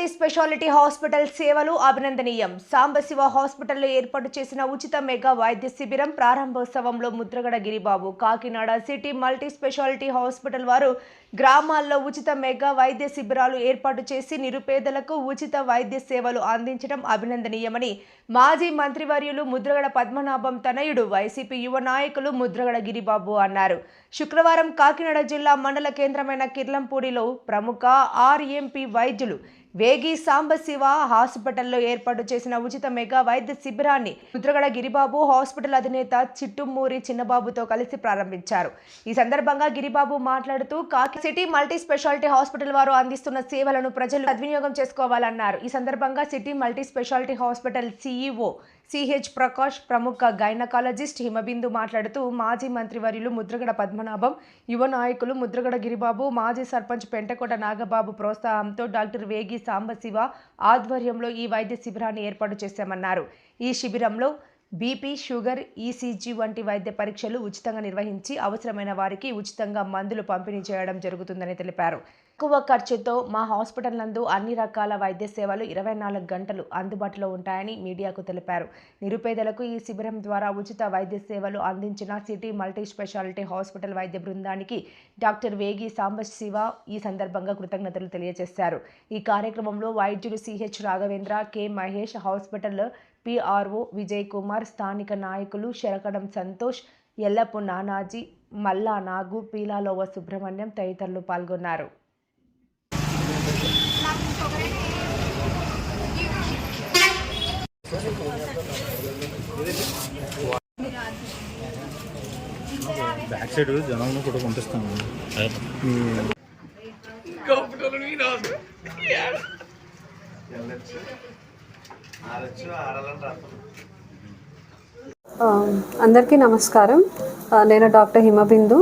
Multi speciality hospital సేవలు అభినందనీయం. సాంబశివ హాస్పిటల్లో ఏర్పాటు చేసిన ఉచిత మెగా వైద్య శిబిరం ప్రారంభోత్సవంలో Mudragada Giribabu Kakinada city multi speciality hospital వారు గ్రామాల్లో ఉచిత మెగా వైద్య శిబిరాలు ఏర్పాటు చేసి నిరుపేదలకు ఉచిత వైద్య సేవలు అందించడం అభినందనీయమని మాజీ మంత్రివర్యులు ముద్రగడ పద్మనాభం తనయుడు వైసీపీ యువ నాయకులు ముద్రగడ గిరిబాబు అన్నారు. శుక్రవారం కాకినాడ జిల్లా మండల కేంద్రమైన కిర్లంపూడిలో ప్రముఖ ఆర్ఎంపీ వైద్యులు వేగి సాంబశివ హాస్పిటల్లో ఏర్పాటు చేసిన ఉచిత మెగా వైద్య శిబిరాన్ని ముద్రగడ గిరిబాబు హాస్పిటల్ అధినేత చిట్టుమూరి చిన్నబాబుతో కలిసి ప్రారంభించారు. ఈ సందర్భంగా గిరిబాబు మాట్లాడుతూ కాకి సిటీ మల్టీ స్పెషాలిటీ హాస్పిటల్ వారు అందిస్తున్న సేవలను ప్రజలు సద్వినియోగం చేసుకోవాలన్నారు. ఈ సందర్భంగా city multi speciality hospital CEO CH Prakash ప్రముఖ గైనకాలజిస్ట్ హిమబిందు మాట్లాడుతూ మాజీ మంత్రివర్యులు ముద్రగడ పద్మనాభం యువ నాయకులు ముద్రగడ గిరిబాబు మాజీ సర్పంచ్ పెంటకోట నాగబాబు ప్రోత్సాహంతో డాక్టర్ వేగి సాంబశివ ఆధ్వర్యంలో ఈ వైద్య శిబిరాన్ని ఏర్పాటు చేశామన్నారు. ఈ శిబిరంలో బీపీ షుగర్ ఈసీజీ వంటి వైద్య పరీక్షలు ఉచితంగా నిర్వహించి అవసరమైన వారికి ఉచితంగా మందులు పంపిణీ చేయడం జరుగుతుందని తెలిపారు. తక్కువ ఖర్చుతో మా హాస్పిటల్ నందు అన్ని రకాల వైద్య సేవలు ఇరవై నాలుగు గంటలు అందుబాటులో ఉంటాయని మీడియాకు తెలిపారు. నిరుపేదలకు ఈ శిబిరం ద్వారా ఉచిత వైద్య సేవలు అందించిన సిటీ మల్టీ స్పెషాలిటీ హాస్పిటల్ వైద్య బృందానికి డాక్టర్ వేగి సాంబశివ ఈ సందర్భంగా కృతజ్ఞతలు తెలియజేశారు. ఈ కార్యక్రమంలో వైద్యులు CH Raghavendra K Mahesh hospital PRO Vijay Kumar స్థానిక నాయకులు శరకడం సంతోష్ ఎల్లపు నానాజీ మల్లా నాగు పీలాలోవ సుబ్రహ్మణ్యం తదితరులు పాల్గొన్నారు. బ్యాక్ సైడ్ జనాలను కూడా పంపిస్తాను. అందరికీ నమస్కారం. నేను డాక్టర్ హిమబిందు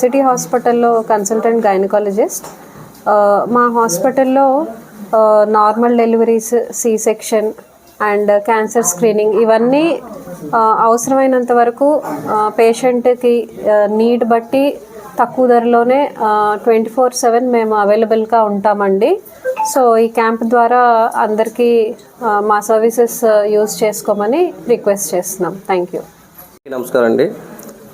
సిటీ హాస్పిటల్లో కన్సల్టెంట్ గైనకాలజిస్ట్. మా హాస్పిటల్లో normal deliveries C section and cancer screening ఇవన్నీ అవసరమైనంత వరకు పేషెంట్కి నీడ్ బట్టి తక్కువ ధరలోనే ట్వంటీ ఫోర్ సెవెన్ మేము అవైలబుల్గా ఉంటామండి. సో ఈ క్యాంప్ ద్వారా అందరికీ మా సర్వీసెస్ యూజ్ చేసుకోమని రిక్వెస్ట్ చేస్తున్నాం. Thank you. నమస్కారం అండి.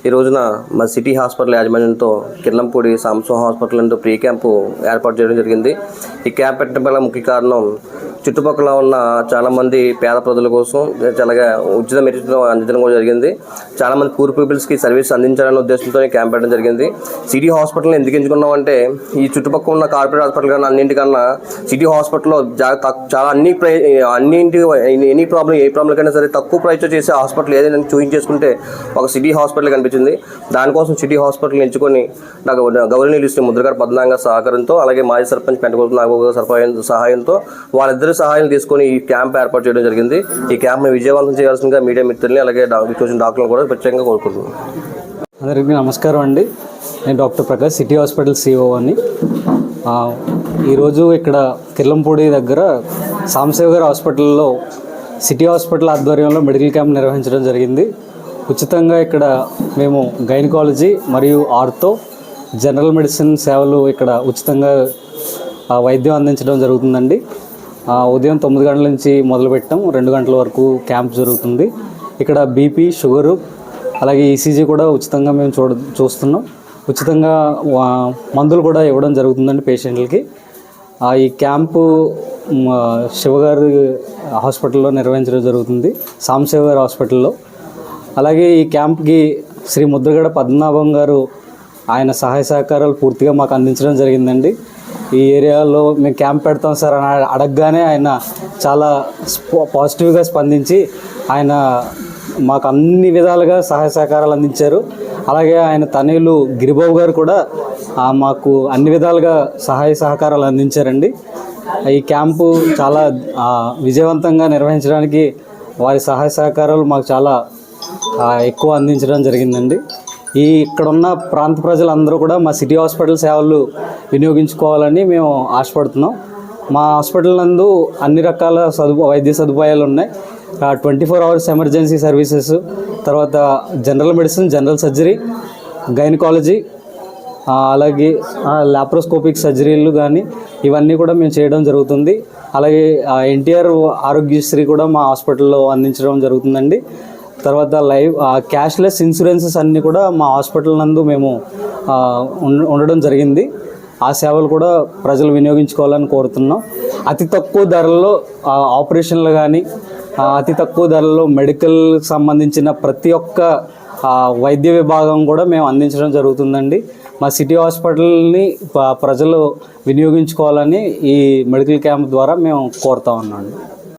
ఈ రోజున మా సిటీ హాస్పిటల్ యాజమాన్యంతో కిర్లంపూడి సాంసో హాస్పిటల్ నందు ప్రీ క్యాంపు ఏర్పాటు చేయడం జరిగింది. ఈ క్యాంప్ పెట్టడం వల్ల ముఖ్య కారణం చుట్టుపక్కల ఉన్న చాలామంది పేద ప్రజల కోసం చాలాగా ఉచిత మెడిసిన్ అందించడం కూడా జరిగింది. చాలామంది పూర్ పీపుల్స్కి సర్వీస్ అందించాలనే ఉద్దేశంతో క్యాంప్ పెట్టడం జరిగింది. సిటీ హాస్పిటల్ని ఎందుకు ఎంచుకున్నామంటే ఈ చుట్టుపక్కల ఉన్న కార్పొరేట్ హాస్పిటల్ కన్నా అన్నింటికన్నా సిటీ హాస్పిటల్లో చాలా అన్ని ప్రై అన్నింటి ఎనీ ప్రాబ్లం ఏ ప్రాబ్లం కైనా సరే తక్కువ ప్రైస్తో చేసే హాస్పిటల్ ఏదైనా చూపించేసుకుంటే ఒక సిటీ హాస్పిటల్ కనిపించింది. దానికోసం సిటీ హాస్పిటల్ ఎంచుకొని నాకు గౌరవనీయులు శ్రీ ముద్రగారు పద్నాంగ సహకారంతో అలాగే మాజీ సర్పంచ్ పెంటకోట నాగబాబు గారి సహాయంతో వాళ్ళిద్దరు సహాయం తీసుకొని ఈ క్యాంప్ ఏర్పాటు చేయడం జరిగింది. ఈ క్యాంప్ని విజయవంతం చేయాల్సిందిగా మీడియా మిత్రుల్ని అలాగే డా- చూసిన కూడా ప్రత్యేకంగా కోరుకుంటున్నాను అందరికీ నమస్కారం అండి. నేను doctor Prakash city hospital CO అని ఈరోజు ఇక్కడ కిర్లంపూడి దగ్గర సాంబశివ గారి హాస్పిటల్లో సిటీ హాస్పిటల్ ఆధ్వర్యంలో మెడికల్ క్యాంప్ నిర్వహించడం జరిగింది. ఉచితంగా ఇక్కడ మేము గైనకాలజీ మరియు ఆర్థో జనరల్ మెడిసిన్ సేవలు ఇక్కడ ఉచితంగా వైద్యం అందించడం జరుగుతుందండి. ఉదయం తొమ్మిది గంటల నుంచి మొదలుపెట్టాం. రెండు గంటల వరకు క్యాంప్ జరుగుతుంది. ఇక్కడ బీపీ షుగరు అలాగే ఈసీజీ కూడా ఉచితంగా మేము చూడ చూస్తున్నాం. ఉచితంగా మందులు కూడా ఇవ్వడం జరుగుతుందండి పేషెంట్లకి. ఈ క్యాంపు శివగారి హాస్పిటల్లో నిర్వహించడం జరుగుతుంది. సాంశివ గారి హాస్పిటల్లో. అలాగే ఈ క్యాంప్కి శ్రీ ముద్రగడ పద్మనాభం గారు ఆయన సహాయ సహకారాలు పూర్తిగా మాకు అందించడం జరిగిందండి. ఈ ఏరియాలో మేము క్యాంప్ పెడతాం సార్ అని అడగగానే ఆయన చాలా పాజిటివ్గా స్పందించి ఆయన మాకు అన్ని విధాలుగా సహాయ సహకారాలు అందించారు. అలాగే ఆయన తనయులు గిరిబాబు గారు కూడా మాకు అన్ని విధాలుగా సహాయ సహకారాలు అందించారండి. ఈ క్యాంపు చాలా విజయవంతంగా నిర్వహించడానికి వారి సహాయ సహకారాలు మాకు చాలా ఎక్కువ అందించడం జరిగిందండి. ఈ ఇక్కడ ఉన్న ప్రాంత ప్రజలందరూ కూడా మా సిటీ హాస్పిటల్ సేవలు వినియోగించుకోవాలని మేము ఆశపడుతున్నాం. మా హాస్పిటల్ నందు అన్ని రకాల సదుపా వైద్య సదుపాయాలు ఉన్నాయి. Twenty four hours emergency services తర్వాత general medicine general surgery gynaecology అలాగే లాప్రోస్కోపిక్ సర్జరీలు కానీ ఇవన్నీ కూడా మేము చేయడం జరుగుతుంది. అలాగే ఎన్టీఆర్ ఆరోగ్యశ్రీ కూడా మా హాస్పిటల్లో అందించడం జరుగుతుందండి. తర్వాత లైవ్ క్యాష్లెస్ ఇన్సూరెన్సెస్ అన్నీ కూడా మా హాస్పిటల్ నందు మేము ఉండడం జరిగింది. ఆ సేవలు కూడా ప్రజలు వినియోగించుకోవాలని కోరుతున్నాం. అతి తక్కువ ధరల్లో ఆపరేషన్లు కానీ అతి తక్కువ ధరల్లో మెడికల్ సంబంధించిన ప్రతి ఒక్క వైద్య విభాగం కూడా మేము అందించడం జరుగుతుందండి. మా సిటీ హాస్పిటల్ని ప్రజలు వినియోగించుకోవాలని ఈ మెడికల్ క్యాంప్ ద్వారా మేము కోరుతా ఉన్నాం